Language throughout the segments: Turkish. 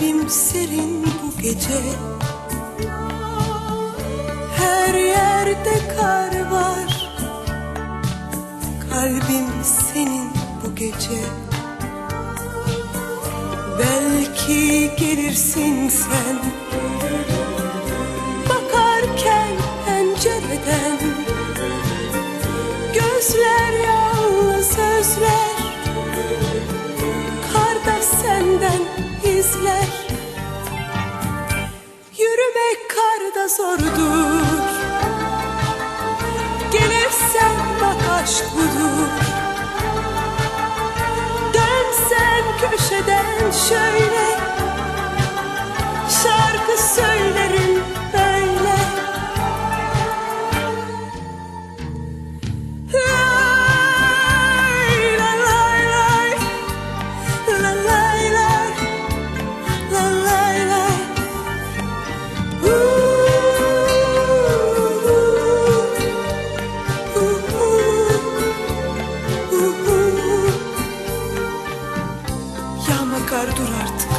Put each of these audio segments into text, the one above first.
Kalbim serin bu gece. Her yerde kar var. Kalbim senin bu gece. Belki gelirsin sen. Bakarken pencereden artık.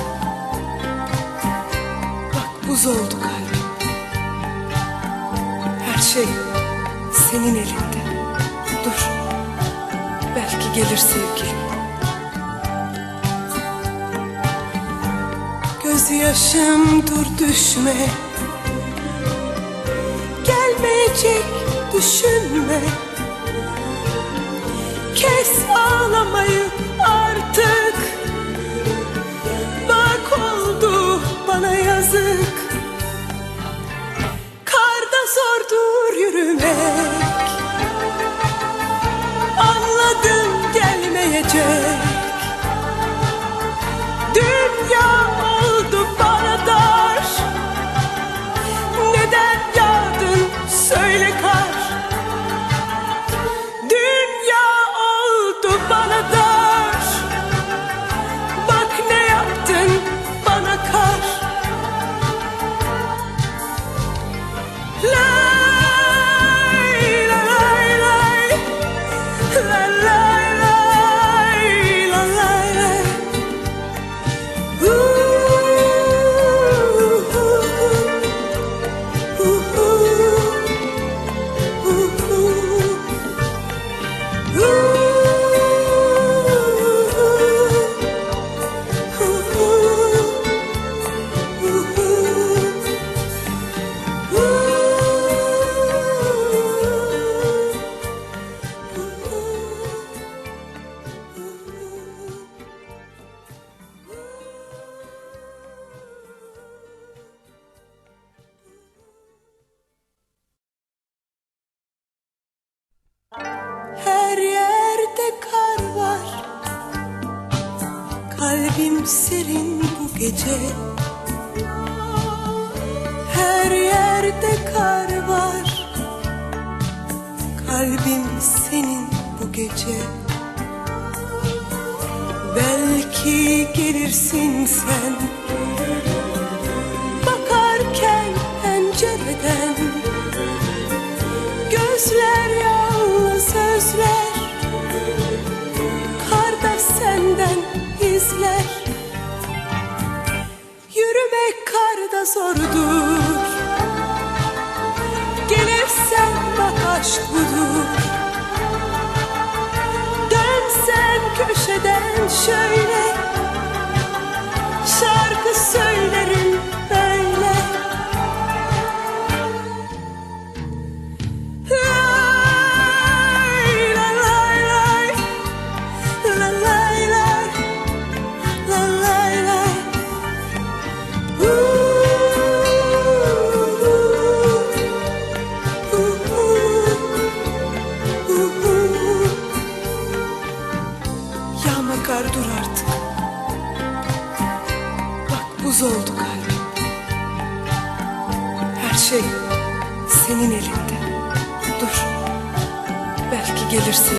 Bak buz oldu kalbim. Her şey senin elinde. Dur. Belki gelir sevgilim. Gözyaşım dur düşme Gelmeyecek düşünme way. Kalbim serin bu gece. Her yerde kar var. Kalbim senin bu gece. Belki gelirsin sen. Bakarken pencereden Gözler yalnız Karda zordur Gelirsen bak aşk budur. Dönsen köşeden şöyle buz oldu kalbim. Her şey senin elinde. Dur. Belki gelirsin.